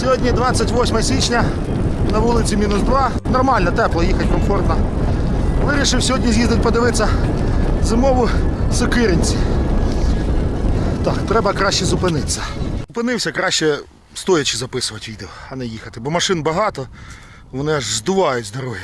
Сьогодні 28 січня, на вулиці мінус 2. Нормально, тепло, їхати комфортно. Вирішив сьогодні з'їздити подивитися зимову сокиринці. Так, треба краще зупинитися. Зупинився, краще стоячи записувати відео, а не їхати. Бо машин багато, вони аж здувають з дороги.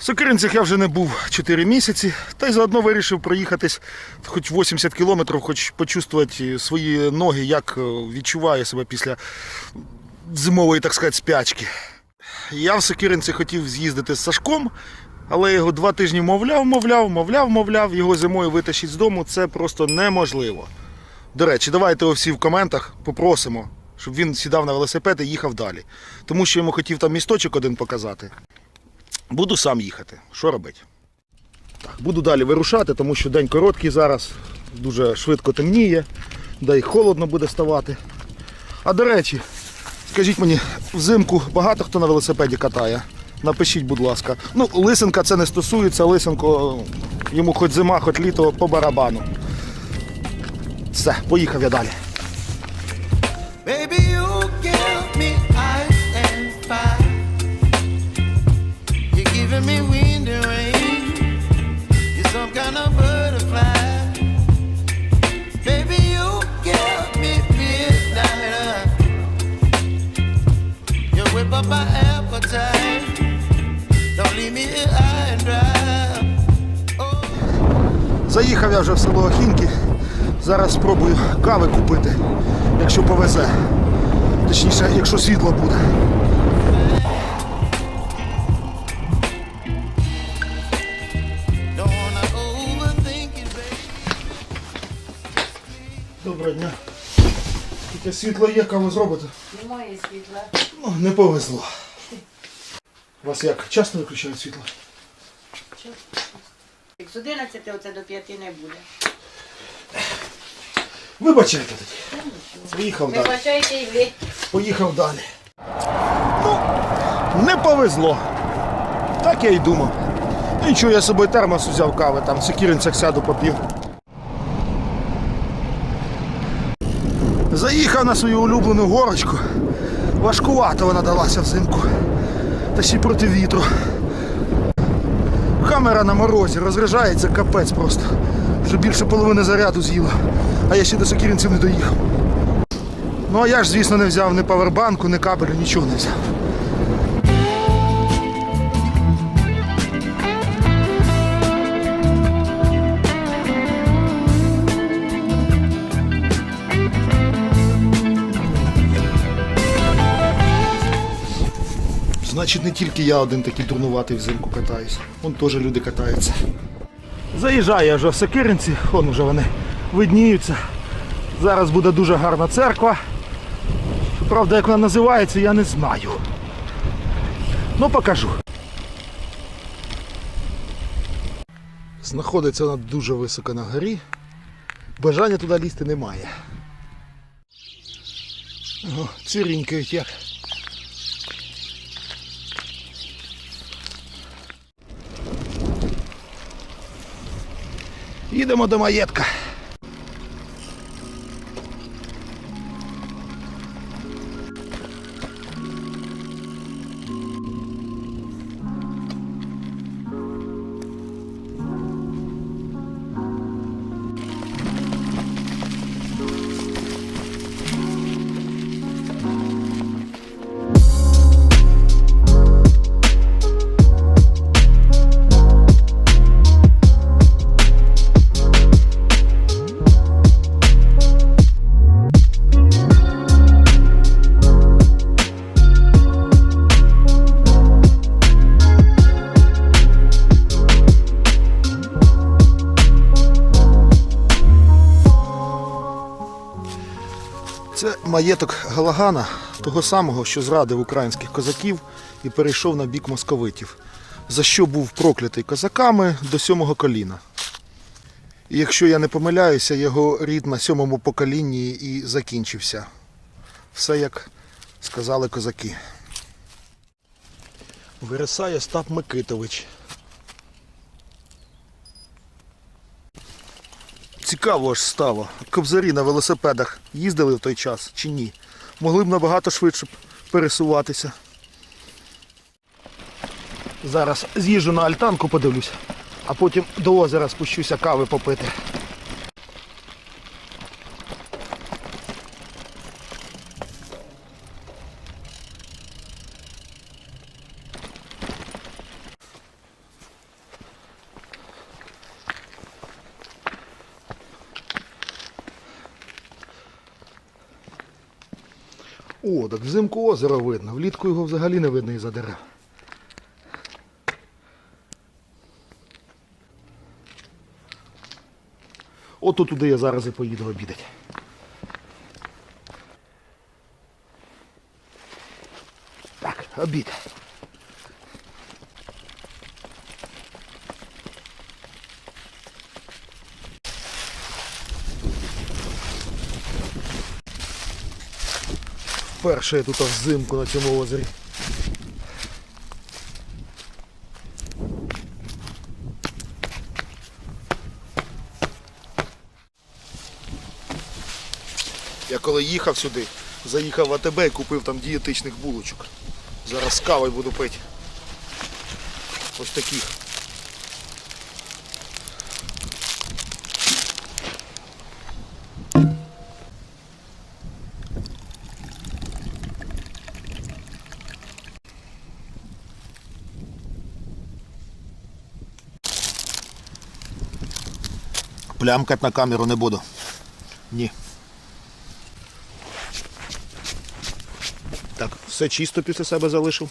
В Сокиринцях я вже не був 4 місяці, та й заодно вирішив проїхатись хоч 80 кілометрів, хоч почувствувати свої ноги, як е, відчуваю себе після зимової, так сказати, спячки. Я в Сокиринці хотів з'їздити з Сашком, але його два тижні мовляв, мовляв, мовляв, мовляв, його зимою витащити з дому це просто неможливо. До речі, давайте всі в коментах попросимо, щоб він сідав на велосипед і їхав далі. Тому що йому хотів там місточок один показати. Буду сам їхати. Що робити? Так, буду далі вирушати, тому що день короткий зараз, дуже швидко темніє, да й холодно буде ставати. А до речі, скажіть мені, взимку багато хто на велосипеді катає? Напишіть, будь ласка. Ну, лисенка це не стосується, лисенко йому хоч зима, хоч літо по барабану. Все, поїхав я далі. Заїхав я вже в село Охінки. Зараз спробую кави купити, якщо повезе. Точніше, якщо світло буде. Доброго дня. Тільки світло є, каву зробите. Немає світла. Ну, не повезло. Вас як? Часто виключають світло? З 11 оце до 5 не буде. Вибачайте тоді. Поїхав далі. Вибачайте і ви. Поїхав далі. Ну, не повезло. Так я й думав. Нічого, я з собою термос взяв кави, там в сокіринцях сяду попів. Заїхав на свою улюблену горочку. Важкувато вона далася взимку. Та ще й проти вітру. Камера на морозі, розряджається капець просто. Вже більше половини заряду з'їла. А я ще до сокіринців не доїхав. Ну а я ж, звісно, не взяв ні павербанку, ні кабелю, нічого не взяв. Значить, не тільки я один такий дурнуватий взимку катаюсь. Вон теж люди катаються. Заїжджаю я вже в Сокиринці, вон уже вони видніються. Зараз буде дуже гарна церква. Правда, як вона називається, я не знаю. Ну, покажу. Знаходиться вона дуже високо на горі. Бажання туди лізти немає. О, цирінькають як. Їдемо до маєтка. Маєток Галагана, того самого, що зрадив українських козаків і перейшов на бік московитів, за що був проклятий козаками до сьомого коліна. І якщо я не помиляюся, його рід на сьомому поколінні і закінчився. Все як сказали козаки. Вирисає Остап Микитович. Цікаво аж стало. Кобзарі на велосипедах їздили в той час чи ні? Могли б набагато швидше пересуватися. Зараз з'їжджу на альтанку, подивлюсь, а потім до озера спущуся кави попити. О, так взимку озеро видно, влітку його взагалі не видно із-за дерев. Ото туди я зараз і поїду обідати. Так, обід. Вперше тут взимку на цьому озері. Я коли їхав сюди, заїхав в АТБ і купив там дієтичних булочок. Зараз кавою буду пити. Ось таких. Плямкать на камеру не буду. Ні. Так, все чисто після себе залишив.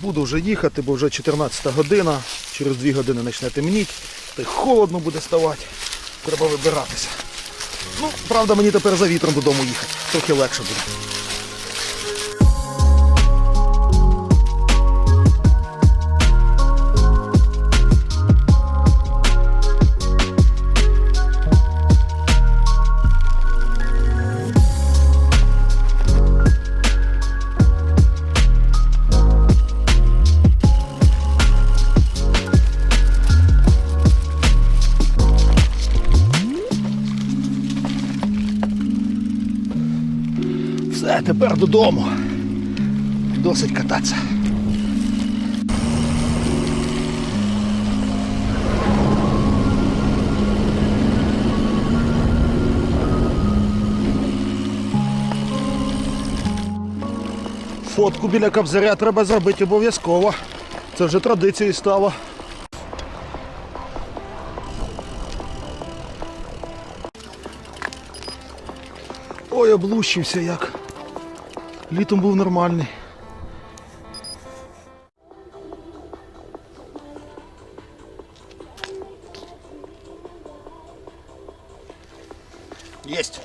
Буду вже їхати, бо вже 14 година. Через 2 години почне темніть. Та й холодно буде ставати. Треба вибиратися. Ну, правда, мені тепер за вітром додому їхати. Трохи легше буде. Тепер додому. Досить кататися. Фотку біля кобзаря треба зробити обов'язково. Це вже традицією стало. Ой, облущився як. Літом був нормальний. Єсть.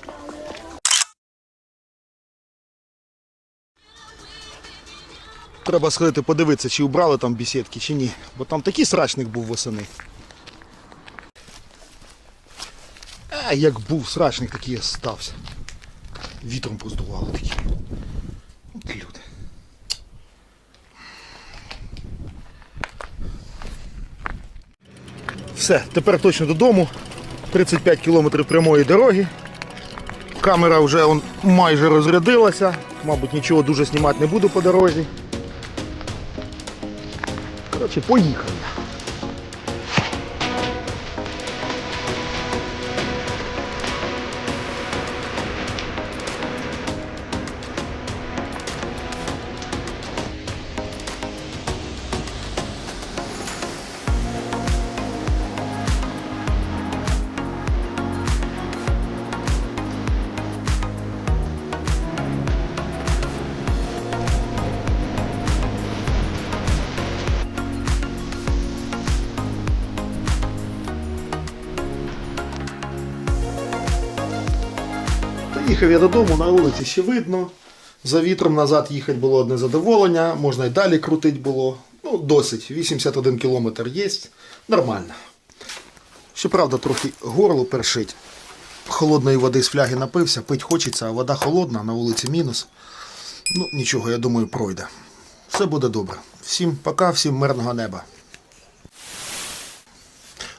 Треба сходити подивитися, чи убрали там бесідки, чи ні. Бо там такий срачник був восени. А як був срачник, такий і стався. Вітром поздувало такі. От люди. Все, тепер точно додому. 35 кілометрів прямої дороги. Камера вже он, майже розрядилася. Мабуть, нічого дуже знімати не буду по дорозі. Коротше, поїхали. Їхав я додому, на вулиці ще видно. За вітром назад їхати було одне задоволення, можна і далі крутити було. Ну, досить. 81 кілометр є. Нормально. Щоправда, трохи горло першить. Холодної води з фляги напився, пить хочеться, а вода холодна, на вулиці мінус. Ну, нічого, я думаю, пройде. Все буде добре. Всім пока, всім мирного неба.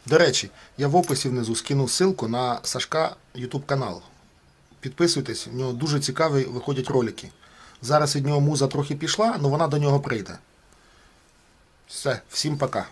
До речі, я в описі внизу скину ссылку на Сашка YouTube канал. Підписуйтесь, у нього дуже цікаві виходять ролики. Зараз від нього муза трохи пішла, але вона до нього прийде. Все, всім пока.